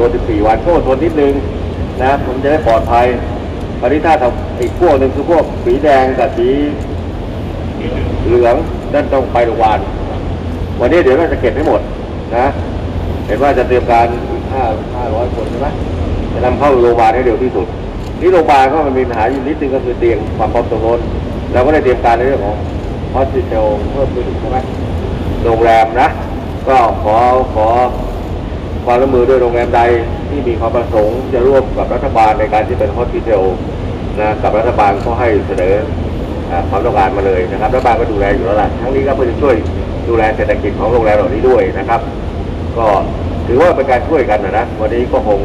ตัว 14 วันก็อดทนนิดนึงนะผมจะได้ปลอดภัยตอนนี้ถ้าทำอีกพวกหนึ่งคือพวกสีแดงกับสีเหลืองนั่นต้องไปโรงพยาบาลวันนี้เดี๋ยวเราจะเก็บให้หมดนะเห็นว่าจะเตรียมการอีกห้าห้าร้อยคนใช่ไหมจะนำเข้าโรงพยาบาลให้เร็วที่สุด นี่โรงพยาบาลก็มันมีปัญหาอยู่นิดนึงก็คือเตียงความพร้อมตรงโน้นเราก็ได้เตรียมการในเรื่องของฮอสพิทอลเพิ่มขึ้นใช่ไหมโรงแรมนะ ก็ขอขอ ความร่วมมือด้วยโรงแรมใดที่มีความประสงค์จะร่วมกับรัฐบาลในการที่เป็นฮอสพิทลนะกับรัฐบาลก็ให้เสนอความต้องการมาเลยนะครับรัฐบาลก็ดูแลอยู่แล้วล่ะทั้งนี้ก็เพื่อจะช่วยดูแลเศรษฐกิจของโรงแรมเหล่านี้ด้วยนะครับ ก็ถือว่าเป็นการช่วยกันนะนะวันนี้ก็คง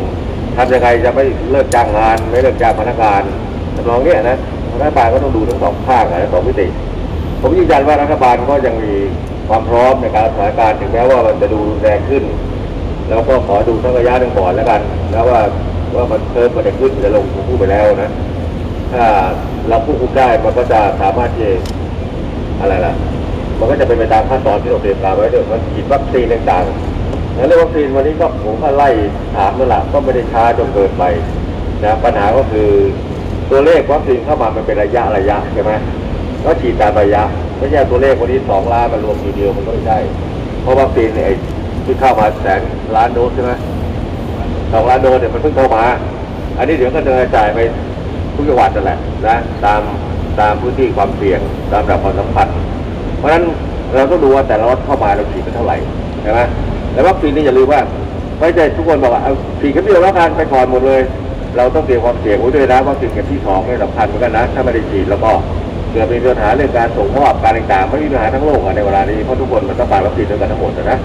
ทำยังไงจะไม่เลิกจ้างงาน ไม่เลิกจ้างพนักงานทำนองเนี้ยนะรัฐบาลก็ต้องดูทั้งสองข้างนะสองมิติ ผมยืนยันว่ารัฐบาลก็ยังมีความพร้อมในการสถานการณ์ถึงแม้ว่ามันจะดูแรงขึ้น แล้วก็ขอดูทั้งระยะหนึ่งก่อนแล้วกัน แล้วว่าว่ามันเพิ่มมันจะขึ้นหรือจะลงผมพูดไปแล้วนะ ถ้าเราควบคุมได้มันก็จะสามารถที่อะไรล่ะ มันก็จะเป็นไปตามขั้นตอนที่เราเตรียมการไว้ด้วยมันฉีดวัคซีนต่างๆแล้วเรื่องวัคซีนวันนี้ก็ผมก็ไล่ถามนั่นแหละก็ไม่ได้ช้าจนเกินไปนะปัญหาก็คือตัวเลขวัคซีนเข้ามามันเป็นระยะระยะใช่ไหมก็ฉีดตามระยะไม่ใช่ตัวเลขวันนี้สองล้านมารวมทีเดียวมันก็ไม่ใช่เพราะวัคซีนเนี่ยไอ้ ที่เข้ามาแสนล้านโดสใช่ไหมสองล้านโดสเนี่ยมันเพิ่งเข้ามา อันนี้เดี๋ยวก็จะกระจายไปทุกจังหวัดนั่นแหละนะตามตามพื้นที่ความเสี่ยงตามระดับความสำคัญเพราะฉะนั้นเราต้องดูว่าแต่ละล็อตเข้ามาเราฉีดไปเท่าไหร่ใช่ไหมแต่วัคซีนนี่อย่าลืมว่าไม่ใช่ทุกคนบอกว่าเอาฉีดแค่เดียวแล้วกันไปก่อนหมดเลย เราต้องเตรียมความเสี่ยงไว้ด้วยนะวัคซีนเข็มที่สองนี่สำคัญเหมือนกันนะถ้าไม่ได้ฉีดแล้วก็เกิดมีปัญหาเรื่องการส่งมอบการต่างๆไม่มีปัญหาทั้งโลกในเวลานี้เพราะทุกคนมันต้องการวัคซีนด้วยกันทั้งหมดนะ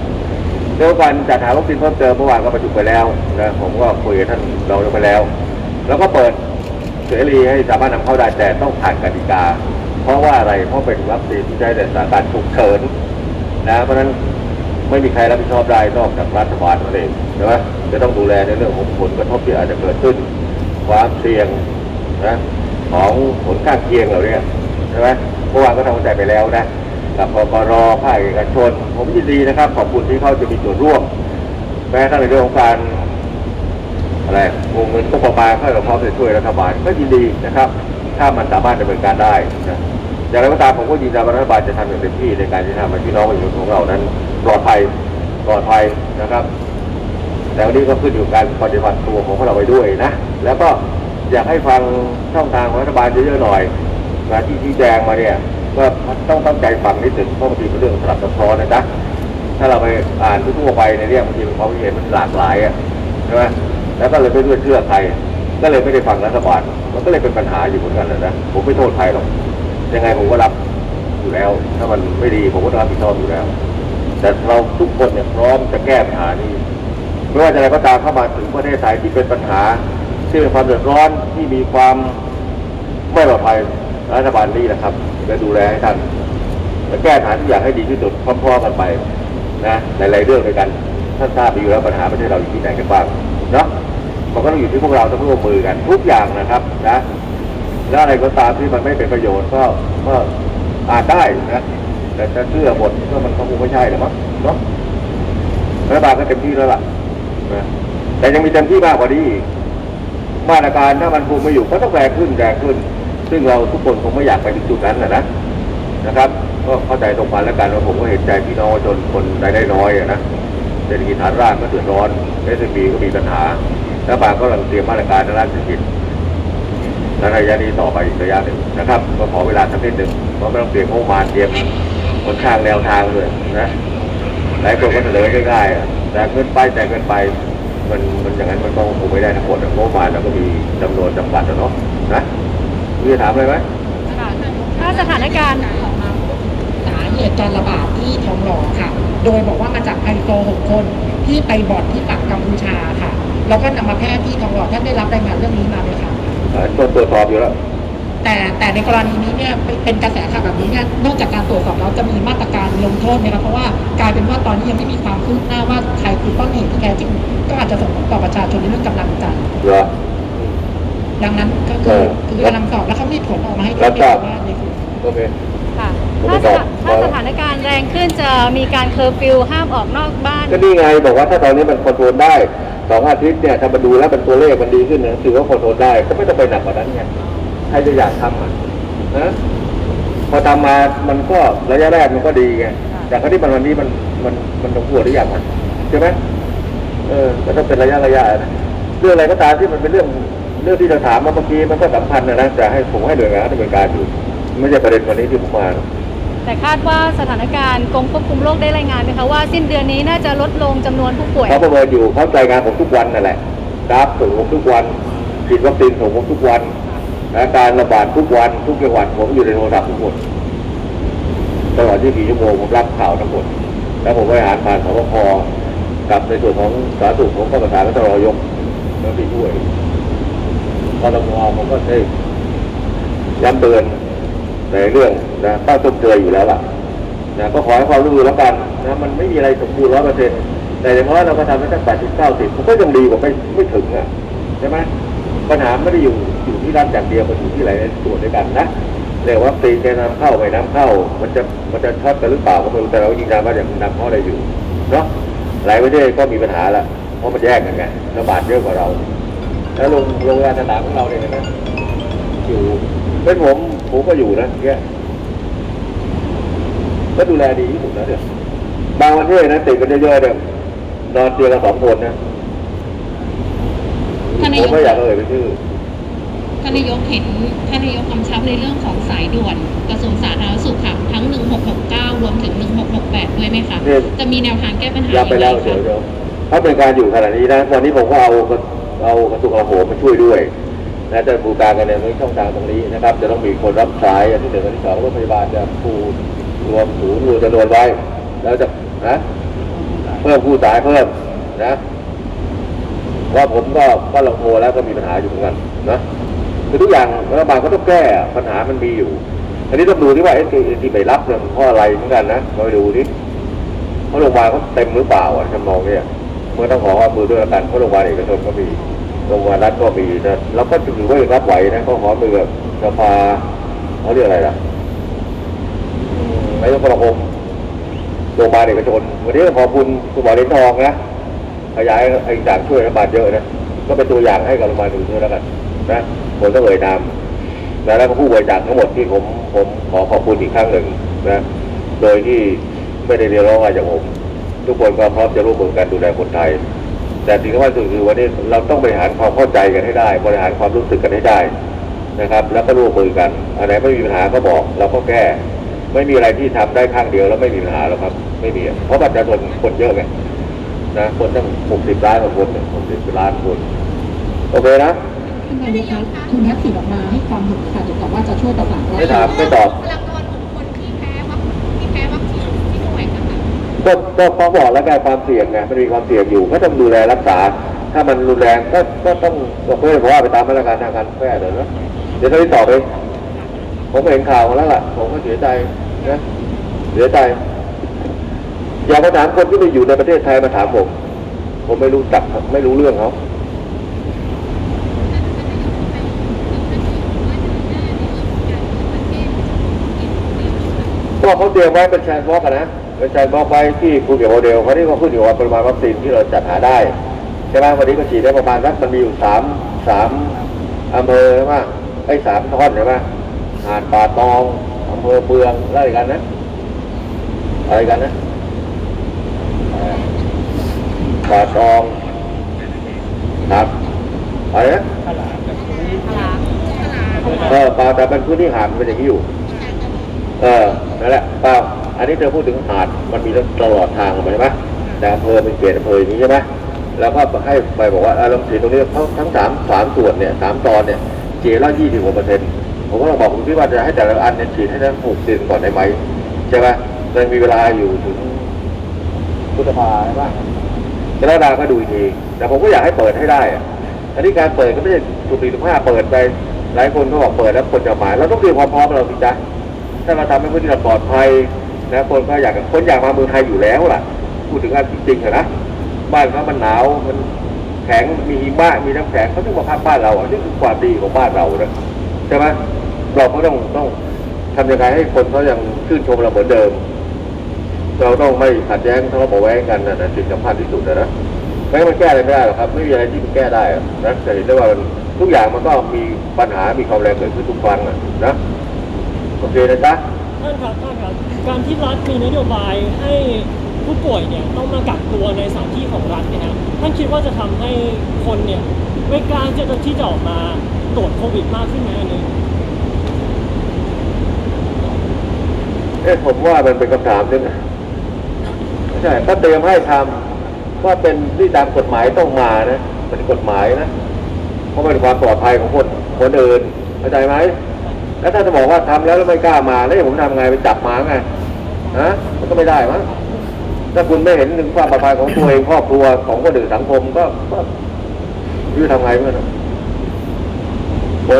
เรื่องการจัดหาวัคซีนเพิ่มเติมเมื่อวานก็ประชุมไปแล้วนะผมก็คุยกับท่านเราไปแล้ว แล้วก็เปิดเสรีให้สามารถนำเข้าได้แต่ต้องผ่านกติกา เพราะว่าอะไรเพราะเป็นวัคซีนที่ใช้ในสถานการณ์ฉุกเฉินนะเพราะฉะนั้นไม่มีใครรับผิดชอบได้นอกจากรัฐบาลนั่นเองใช่ไหมจะต้องดูแลในเรื่องของผลกระทบที่อาจจะเกิดขึ้น ความเสี่ยงนะของผลข้างเคียงเหล่านี้ใช่ไหมเมื่อวานก็ทำใจไปแล้วนะ กับกกรภาคเอกชน ผมยินดีนะครับ ขอบคุณที่เขาจะมีส่วนร่วม แม้ทั้งในเรื่องของการอะไรวงเงินก็ประมาณให้เราพร้อมจะช่วยรัฐบาลก็ยินดีนะครับ ถ้ามันสามารถดำเนินการได้นะอย่างไรก็ตามผมก็ยืนยันว่ารัฐบาลจะทำอย่างเต็มที่ในการที่ทำให้พี่น้องประชาชนของเรานั้นปลอดภัยปลอดภัยนะครับ แต่วันนี้ก็ขึ้นอยู่กับการปฏิบัติตัวของพวกเราไปด้วยนะ แล้วก็อยากให้ฟังช่องทางของรัฐบาลเยอะๆหน่อยนะที่ชี้แจงมาเนี่ย ก็ต้องตั้งใจฟังนิดหนึ่งเพราะบางทีเป็นเรื่องสลับซับซ้อนนะจ๊ะถ้าเราไปอ่านทั่วไปในเรื่องบางทีมันความเห็นมันหลากหลายอะใช่ไหมแล้วก็เลยไม่รู้จะเชื่อใครก็เลยไม่ได้ฟังรัฐบาลมันก็เลยเป็นปัญหาอยู่เหมือนกันนะนะผมไม่โทษใครหรอกยังไงผมก็รับอยู่แล้ว ถ้ามันไม่ดีผมก็ต้องรับผิดชอบอยู่แล้ว แต่เราทุกคนเนี่ยพร้อมจะแก้ปัญหานี้ไม่ว่าจะอะไรก็ตามเข้ามาถึงประเทศไทยที่เป็นปัญหาที่เป็นความเดือดร้อนที่มีความไม่ปลอดภัย รัฐบาลนี้นะครับจะดูแลให้ท่านและแก้ปัญหาทุกอย่างให้ดีที่สุดพร้อมๆกันไปนะหลายๆเรื่องด้วยกันท่านทราบดีอยู่แล้วปัญหาประเทศเราอยู่ที่ไหนกันบ้างเนาะมันก็ต้องอยู่ที่พวกเราต้องร่วมมือกันทุกอย่างนะครับนะแล้วอะไรก็ตามที่มันไม่เป็นประโยชน์ก็ก็อาจได้นะแต่จะเชื่อหมดก็มันก็คงไม่ใช่หรอกมั้งเนาะรัฐบาลก็เต็มที่แล้วล่ะนะแต่ยังมีเต็มที่มากกว่านี้มาตรการถ้ามันคุมไม่อยู่ก็ต้องแรงขึ้นแรงขึ้น ซึ่งเราทุกคนคงไม่อยากไปถึงจุดนั้นนะนะนะครับ ก็เข้าใจตรงกันแล้วกันว่าผมก็เห็นใจพี่น้องชนคนรายได้น้อยอะนะเศรษฐกิจฐานรากก็เดือดร้อนเอสบีก็มีปัญหารัฐบาลก็กำลังเตรียมมาตรการในด้านเศรษฐกิจในระยะนี้ต่อไปอีกระยะหนึ่งนะครับก็ขอเวลาสักนิดหนึ่งเพราะไม่ต้องเตรียมงบมาเตรียมหนทางแนวทางเลยนะหลายคนก็เสนอง่ายๆอะแต่เงินไปแต่เงินไปมันมันอย่างนั้นมันก็คงไม่ได้ทั้งหมดอะงบมาณเราก็มีจำนวนจำกัดอะเนาะนะ มีจะถามอะไรไหมค่ะถ้าสถานการณ์สาเหตุการระบาดที่ทองหล่อค่ะ โดยบอกว่ามาจากไฮโซหกคนที่ไปบ่อนที่ปักกัมพูชาค่ะ แล้วก็นำมาแพร่ที่ทองหล่อท่านได้รับรายงานเรื่องนี้มาไหมคะเอ่อตรวจสอบอยู่แล้ว แต่แต่ในกรณีนี้เนี่ยเป็นเป็นกระแสข่าวแบบนี้เนี่ยนอกจากการตรวจสอบแล้วจะมีมาตรการลงโทษไหมครับเพราะว่ากลายเป็นว่าตอนนี้ยังไม่มีความคืบหน้าว่าใครคือต้นเหตุที่แท้จริงก็อาจจะส่งผลต่อประชาชนในเรื่องกำลังใจ เหรอ ดังนั้นก็คือเออคือกำลังสอบแล้วเขามีผลออกมาให้รัด้วบยทราบว่าในคือโอเค ค่ะผมถ้าไม่สตอบถาถ้าสถานการณ์แรงขึ้นจะมีการเคอร์ฟิวห้ามออกนอกบ้าน ก็นี่ไงบอกว่าถ้าตอนนี้มันคอนโทรลได้สองอาทิตย์เนี่ยถ้ามาดูแล้วมันตัวเลขมันดีขึ้นเนี่ยถือว่าคอนโทรลได้ก็ไม่ต้องไปหนักกว่านั้นไงใครจะอยากทำอะนะพอทำมามันก็ระยะแรกมันก็ดีไงแต่ครั้ที่มันวันนี้มันมันมันต้องปวดหรือยังมันใช่ไหมเออมันต้องเป็นระยะระยะนะเรื่องอะไรก็ตามที่มันเป็นเรื่อง เรื่องที่เราถามมาเมื่อกี้มันก็สำคัญนะนะแต่ให้ผมให้หน่วยงานดำเนินการอยู่ไม่ใช่ประเด็นวันนี้ที่ผมมาแต่คาดว่าสถานการณ์กรมควบคุมโรคได้รายงานไหมคะว่าสิ้นเดือนนี้น่าจะลดลงจำนวนผู้ป่วยเขาประเมินอยู่เขารายงานผมทุกวันนั่นแหละกราฟส่งผมทุกวันฉีดวัคซีนส่งผมทุกวันนะการระบาดทุกวันทุกจังหวัดผมอยู่ในโทรศัพท์ทุกหมดตลอด24ชั่วโมงผมรับข่าวทั้งหมดแล้วผมบริหารผ่านสบคกับในส่วนของสาธารณสุขผมก็ประสานกับตรยกแล้วที่ช่วย กรมผมก็ได้ย้ำเตือนในเรื่องนะต้องต้นเตืออยู่แล้วล่ะนะก็ขอให้ความร่วมมือแล้วกันนะมันไม่มีอะไรสมบูรณ์ร้อยเปอร์เซ็นต์แต่อย่างน้อยเราก็ทำได้สักแปดสิบเก้าสิบมันก็ยังดีกว่าไม่ไม่ถึงอะใช่ไหมปัญหาไม่ได้อยู่อยู่ที่รัฐอย่างเดียวมันอยู่ที่หลายส่วนด้วยกันนะเรียกว่าตีจะนำเข้าไปน้ำเข้า มันจะมันจะช็อตกันหรือเปล่าก็ไม่รู้แต่เรายิงยันว่าอย่างนำเข้าได้อยู่เนาะหลายประเทศก็มีปัญหาละเพราะมันแยกกันไงระบาดเยอะกว่าเรา แล้วโรงโรงพยาบาลสนามของเราเนี่ยนะอยู่เป็นผมผมก็อยู่นะเงี้ยก็ดูแลดีที่สุดแล้วเนี่ยบางประเทศนะติดกันเยอะๆเนี่ยนอนเตียงกันสองคนนะท่านนาผยมกไม่อยากเอ่ยไปชื่อท่านนายกเห็นท่านนายกกำชับในเรื่องของสายด่วนกระทรวงสาธารณสุขค่ะทั้ง 1669 รวมถึง 1668 ด้วยไหมคะเนี่ยจะมีแนวทางแก้ปัญหายับไปแล้วยังไงเดี๋ยวคะเดี๋ยวถ้าเป็นการอยู่ขนาดนี้นะ วันนี้ผมก็เอา เอากระทรวงกลาโหมมาช่วยด้วยนะจะบูการกันในช่องทางตรงนี้นะครับ จะต้องมีคนรับสายอันที่หนึ่งอันที่สองรถพยาบาลจะปูรวมศูนย์รวมจำนวนไว้ แล้วจะนะเพิ่มผู้สายเพิ่มนะว่าผมก็ก็ลงโทรแล้วก็มีปัญหาอยู่เหมือนกันนะคือทุกอย่างรัฐบาลก็ต้องแก้ปัญหามันมีอยู่ อันนี้ต้องดูที่ว่าไอ้ที่ที่ไปรับเนี่ยมันเพราะอะไรเหมือนกันนะเราไปดูที่เพราะโรงพยาบาลเขาเต็มหรือเปล่าอะทำนองเนี่ยเมื่อต้องขอความมือด้วยกันเพราะโรงพยาบาลเอกชนก็มี โรงพยาบาลรัฐก็มีนะเราก็ถือว่ารับไหวนะเขาขอมือกับสภาเขาเรียกอะไรล่ะอืมนายกสมาคมโรงพยาบาลเอกชนวันนี้ขอบคุณคุณหมอเหรียญทองนะขยายไอ้ต่างช่วยรัฐบาลเยอะนะก็เป็นตัวอย่างให้กับโรงพยาบาลอื่นด้วยแล้วกันนะผมต้องเอ่ยนามนะแล้วก็ผู้บริจาคทั้งหมดที่ผมผมขอขอบคุณอีกครั้งหนึ่งนะ โดยที่ไม่ได้เรียกร้องอะไรจากผม ทุกคนก็พร้อมจะร่วมมือกันดูแลคนไทย แต่สิ่งที่ว่าสุดคือวันนี้เราต้องบริหารความเข้าใจกันให้ได้ บริหารความรู้สึกกันให้ได้นะครับ แล้วก็ร่วมมือกันอันไหนไม่มีปัญหาก็บอกเราก็แก้ ไม่มีอะไรที่ทำได้ข้างเดียวแล้วไม่มีปัญหาหรอกครับ ไม่มีอะเพราะประชาชนคนเยอะไงนะคนตั้งหกสิบล้านกว่าคนหกสิบล้านคนโอเคนะท่านนายกคะคุณทักษิณออกมาให้ความเห็นค่ะเกี่ยวกับว่าจะช่วยประสานไม่ถามไม่ตอบ ก็ก็เขาบอกแล้วไงความเสี่ยงไงมันมีความเสี่ยงอยู่ก็ต้องดูแลรักษา ถ้ามันรุนแรงก็ก็ต้องก็เพื่อเพราะว่าไปตามมาตรการทางการแพทย์เดี๋ยวนะเดี๋ยวถ้าที่ตอบเองผมเห็นข่าวมาแล้วล่ะ ผมก็เสียใจนะเสียใจอย่ามาถามคนที่ไม่อยู่ในประเทศไทยมาถามผม ผมไม่รู้จักไม่รู้เรื่องเขาก็เขาเตรียมไว้เป็นแชร์บล็อกอะนะ เป็นแชร์บล็อกไว้ที่ภูเก็ตโมเดลเขาที่เขาขึ้นอยู่กับปริมาณวัคซีนที่เราจัดหาได้ใช่ไหมวันนี้ก็ฉีดได้ประมาณสักมันมีอยู่สามสามอำเภอใช่ไหมไอ้สามท่อนใช่ไหมหาดป่าตองอำเภอเมืองแล้วอะไรกันนะอะไรกันนะเอ่อป่าตองครับอะไรนะเออเปล่าแต่เป็นพื้นที่หาดมันเป็นอย่างนี้อยู่ เออนั่นแหละเปล่า อันนี้เธอพูดถึงหาดมันมีตลอดทางใช่ไหมแต่อำเภอเป็นเขตอำเภออย่างนี้ใช่ไหมแล้วก็ให้ไปบอกว่าเออลองฉีดตรงนี้ทั้งทั้งสามสามส่วนเนี่ยสามตอนเนี่ยฉีดละยี่สิบกว่าเปอร์เซ็นต์ผมก็ต้องบอกคุณพี่ว่าจะให้แต่ละอันเนี่ยฉีดให้ได้หกเดือนก่อนได้ไหมใช่ไหมมันมีเวลาอยู่ถึงพุทธภาใช่ไหมกรกฎาก็ดูอีกทีแต่ผมก็อยากให้เปิดให้ได้อะอันนี้การเปิดก็ไม่ใช่สุปีสุภาพเปิดไปหลายคนก็บอกเปิดแล้วคนจะมาเราต้องเตรียมความพร้อมเราสิจ๊ะถ้าเราทำให้พื้นที่เราปลอดภัย นะคนก็อยากคนอยากมาเมืองไทยอยู่แล้วล่ะพูดถึงอันจริงๆอะนะบ้านเขามันหนาวมันแข็งมีหิมะมีน้ำแข็งเขาต้องมาพักบ้านเราอะนี่คือความดีของบ้านเรานะใช่ไหมเราก็ต้องต้องทำยังไงให้คนเขายังชื่นชมเราเหมือนเดิม เราต้องไม่ขัดแย้งทะเลาะเบาะแว้งกันนะนะสิ่งสำคัญที่สุดนะนะไม่มันแก้อะไรไม่ได้หรอกครับ ไม่มีอะไรที่มันแก้ได้อะนะจะเห็นได้ว่าทุกอย่างมันก็มีปัญหามีความแรงเกิดขึ้นทุกครั้งนะโอเคนะจ๊ะ ท่านครับท่านครับ การที่รัฐมีนโยบายให้ผู้ป่วยเนี่ยต้องมากักตัวในสถานที่ของรัฐเนี่ยนะท่านคิดว่าจะทำให้คนเนี่ยไม่กล้าจะที่จะออกมาตรวจโควิดมากขึ้นไหมอันนี้เอ๊ะผมว่ามันเป็นคำถามนึงอะไม่ใช่ก็เตรียมให้ทำว่าเป็นที่ตามกฎหมายต้องมานะเป็นกฎหมายนะ เพราะมันเป็นความปลอดภัยของคนคนอื่นเข้าใจไหม แล้วถ้าจะบอกว่าทำแล้วแล้วไม่กล้ามาแล้วผมทำไงไปจับมาไงฮะมันก็ไม่ได้มั้งถ้าคุณไม่เห็นถึงความปลอดภัยของตัวเองครอบครัวของคนอื่นสังคมก็ก็ไม่รู้จะทำไงเมื่อนะโอ้ย